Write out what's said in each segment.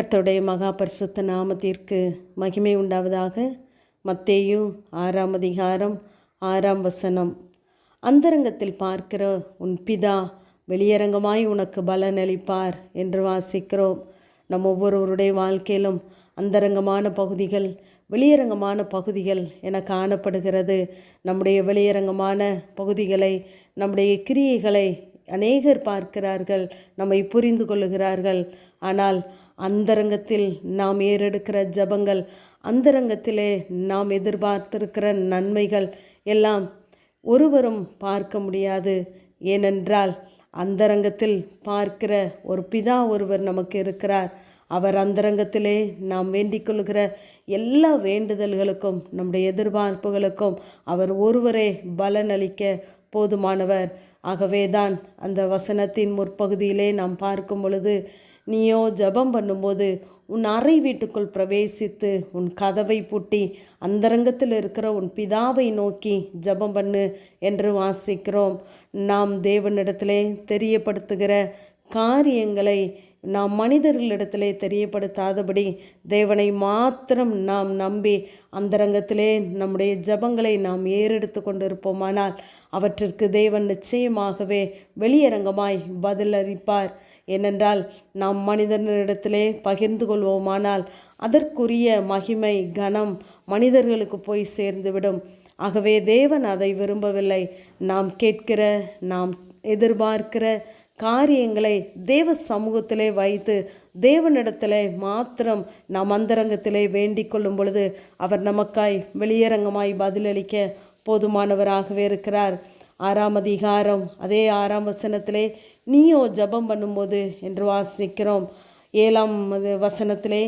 கர்த்தருடைய மகா பரிசுத்த நாமத்திற்கு மகிமை உண்டாவதாக. மத்தேயு ஆறாம் அதிகாரம் ஆறாம் வசனம். அந்தரங்கத்தில் பார்க்கிற உன் பிதா வெளியரங்கமாய் உனக்கு பலன் அளிப்பார் என்று வாசிக்கிறோம். நம் ஒவ்வொருவருடைய வாழ்க்கையிலும் அந்தரங்கமான பகுதிகள் வெளியரங்கமான பகுதிகள் என காணப்படுகிறது. நம்முடைய வெளியரங்கமான பகுதிகளை நம்முடைய கிரியைகளை அநேகர் பார்க்கிறார்கள் நம்மை புரிந்து கொள்ளுகிறார்கள். ஆனால் அந்தரங்கத்தில் நாம் ஏறெடுக்கிற ஜபங்கள் அந்தரங்கத்திலே நாம் எதிர்பார்த்திருக்கிற நன்மைகள் எல்லாம் ஒருவரும் பார்க்க முடியாது. ஏனென்றால் அந்தரங்கத்தில் பார்க்கிற ஒரு பிதா ஒருவர் நமக்கு இருக்கிறார். அவர் அந்தரங்கத்திலே நாம் வேண்டிக் கொள்கிற எல்லா வேண்டுதல்களுக்கும் நம்முடைய எதிர்பார்ப்புகளுக்கும் அவர் ஒருவரே பலனளிக்க போதுமானவர். ஆகவேதான் அந்த வசனத்தின் முற்பகுதியிலே நாம் பார்க்கும் பொழுது நீயோ ஜெபம் பண்ணும்போது உன் அறை வீட்டுக்குள் பிரவேசித்து உன் கதவை பூட்டி அந்தரங்கத்தில் இருக்கிற உன் பிதாவை நோக்கி ஜெபம் பண்ணு என்று வாசிக்கிறோம். நாம் தேவனிடத்திலே தெரியப்படுத்துகிற காரியங்களை நாம் மனிதர்களிடத்திலே தெரியப்படுத்தாதபடி தேவனை மாத்திரம் நாம் நம்பி அந்தரங்கத்திலே நம்முடைய ஜபங்களை நாம் ஏறெடுத்து கொண்டிருப்போமானால் அவற்றிற்கு தேவன் நிச்சயமாகவே வெளியரங்கமாய் பதிலளிப்பார். ஏனென்றால் நாம் மனிதனிடத்திலே பகிர்ந்து கொள்வோமானால் அதற்குரிய மகிமை கனம் மனிதர்களுக்கு போய் சேர்ந்துவிடும். ஆகவே தேவன் அதை விரும்பவில்லை. நாம் கேட்கிற நாம் எதிர்பார்க்கிற காரியங்களை தேவ சமூகத்திலே வைத்து தேவனிடத்தில் மாத்திரம் நாம் அந்தரங்கத்திலே வேண்டிக் கொள்ளும் பொழுது அவர் நமக்காய் வெளியரங்கமாய் பதிலளிக்க போதுமானவராகவே இருக்கிறார். ஆறாம் அதிகாரம் அதே ஆறாம் வசனத்திலே நீயோ ஜபம் பண்ணும்போது என்று வாசிக்கிறோம். ஏழாம் வசனத்திலே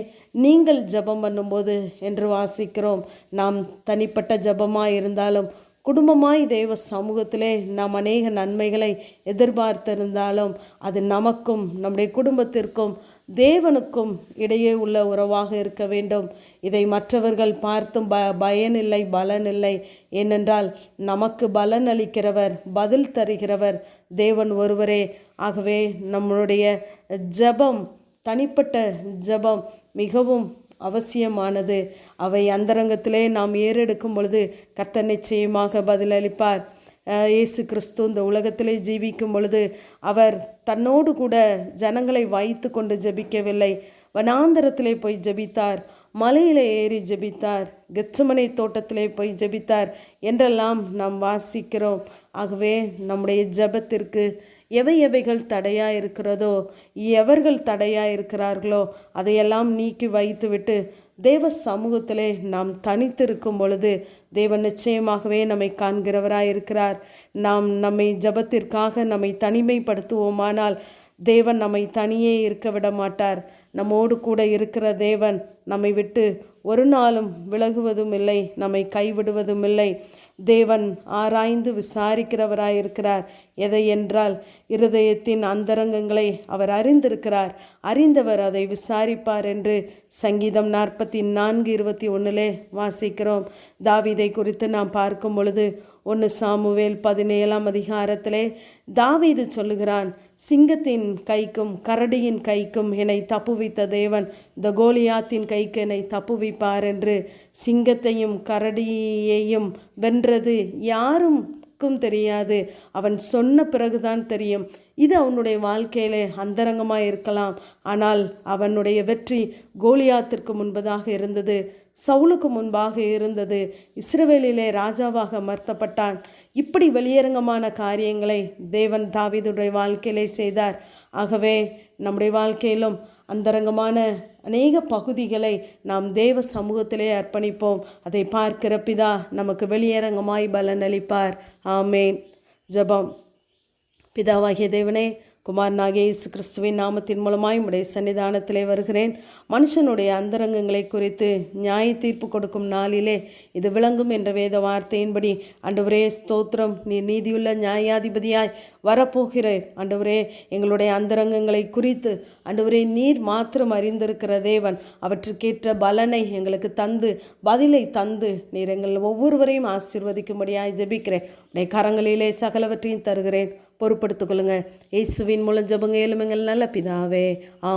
நீங்கள் ஜபம் பண்ணும்போது என்று வாசிக்கிறோம். நாம் தனிப்பட்ட ஜபமாக இருந்தாலும் குடும்பமாய் தெய்வ சமூகத்திலே நாம் அநேக நன்மைகளை எதிர்பார்த்திருந்தாலும் அது நமக்கும் நம்முடைய குடும்பத்திற்கும் தேவனுக்கும் இடையே உள்ள உறவாக இருக்க வேண்டும். இதை மற்றவர்கள் பார்த்தும் ப பயனில்லை பலனில்லை. ஏனென்றால் நமக்கு பலன் அளிக்கிறவர் பதில் தருகிறவர் தேவன் ஒருவரே. ஆகவே நம்மளுடைய ஜபம் தனிப்பட்ட ஜபம் மிகவும் அவசியமானது. அவை அந்தரங்கத்திலே நாம் ஏறெடுக்கும் பொழுது கத்த நிச்சயமாக பதிலளிப்பார். இயேசு கிறிஸ்து இந்த உலகத்திலே ஜீவிக்கும் பொழுது அவர் தன்னோடு கூட ஜனங்களை வைத்து கொண்டு ஜபிக்கவில்லை. வனாந்தரத்திலே போய் ஜபித்தார். மலையில் ஏறி ஜபித்தார். கெச்சமனை தோட்டத்திலே போய் ஜபித்தார் என்றெல்லாம் நாம் வாசிக்கிறோம். ஆகவே நம்முடைய ஜபத்திற்கு எவை எவைகள் தடையாக இருக்கிறதோ எவர்கள் தடையாக இருக்கிறார்களோ அதையெல்லாம் நீக்கி வைத்துவிட்டு தேவ சமூகத்திலே நாம் தனித்திருக்கும் பொழுது தேவன் நிச்சயமாகவே நம்மை காண்கிறவராய் இருக்கிறார் நாம் நம்மை ஜபத்திற்காக நம்மை தனிமைப்படுத்துவோமானால் தேவன் நம்மை தனியே இருக்க விட மாட்டார் நம்மோடு கூட இருக்கிற தேவன் நம்மை விட்டு ஒரு நாளும் விலகுவதும் இல்லை நம்மை கைவிடுவதும் இல்லை தேவன் ஆராய்ந்து விசாரிக்கிறவராயிருக்கிறார். எதை என்றால் இருதயத்தின் அந்தரங்கங்களை அவர் அறிந்திருக்கிறார். அறிந்தவர் அதை விசாரிப்பார் என்று சங்கீதம் நாற்பத்தி நான்கு இருபத்தி ஒன்றிலே வாசிக்கிறோம். தாவிதை குறித்து நாம் பார்க்கும் பொழுது ஒன்று சாமுவேல் பதினேழாம் அதிகாரத்திலே தாவீது சொல்லுகிறான் சிங்கத்தின் கைக்கும் கரடியின் கைக்கும் என்னை தப்புவித்த தேவன் இந்த கோலியாத்தின் கைக்கு என்னை தப்புவிப்பார் என்று சிங்கத்தையும் கரடியையும் வென்றது. யாரும் தெரியாது. அவன் சொன்ன பிறகுதான் தெரியும். இது அவனுடைய வாழ்க்கையிலே அந்தரங்கமாக இருக்கலாம். ஆனால் அவனுடைய வெற்றி கோலியாத்திற்கு முன்பதாக இருந்தது. சவுலுக்கு முன்பாக இருந்தது. இஸ்ரவேலிலே ராஜாவாக மறுத்தப்பட்டான். இப்படி வெளியரங்கமான காரியங்களை தேவன் தாவிதுடைய வாழ்க்கையிலே செய்தார். ஆகவே நம்முடைய வாழ்க்கையிலும் அந்தரங்கமான அநேக பகுதிகளை நாம் தேவ சமூகத்திலே அர்ப்பணிப்போம். அதை பார்க்கிற பிதா நமக்கு வெளியரங்கமாய் பலன் அளிப்பார் ஆமேன். ஜபம். பிதாவாகிய தேவனே குமாரனாகிய இயேசு கிறிஸ்துவின் நாமத்தின் மூலமாய் உடைய சன்னிதானத்திலே வருகிறேன். மனுஷனுடைய அந்தரங்கங்களை குறித்து நியாய தீர்ப்பு கொடுக்கும் நாளிலே இது விளங்கும் என்ற வேத வார்த்தையின்படி அண்டவரே ஸ்தோத்திரம். நீ நீதியுள்ள நியாயாதிபதியாய் வரப்போகிறேன் அண்டவரே எங்களுடைய அந்தரங்கங்களை குறித்து. அண்டவரே நீர் மாத்திரம் அறிந்திருக்கிற தேவன் அவற்றுக்கேற்ற பலனை எங்களுக்கு தந்து பதிலை தந்து நீர் எங்கள் ஒவ்வொருவரையும் ஆசீர்வதிக்கும்படியாய் ஜபிக்கிறேன். உடைய கரங்களிலே சகலவற்றையும் தருகிறேன். பொறுப்படுத்திக் கொள்ளுங்க இயேசுவின் மூலம் ஜபங்க ஏழுமங்கள் நல்ல பிதாவே. ஆ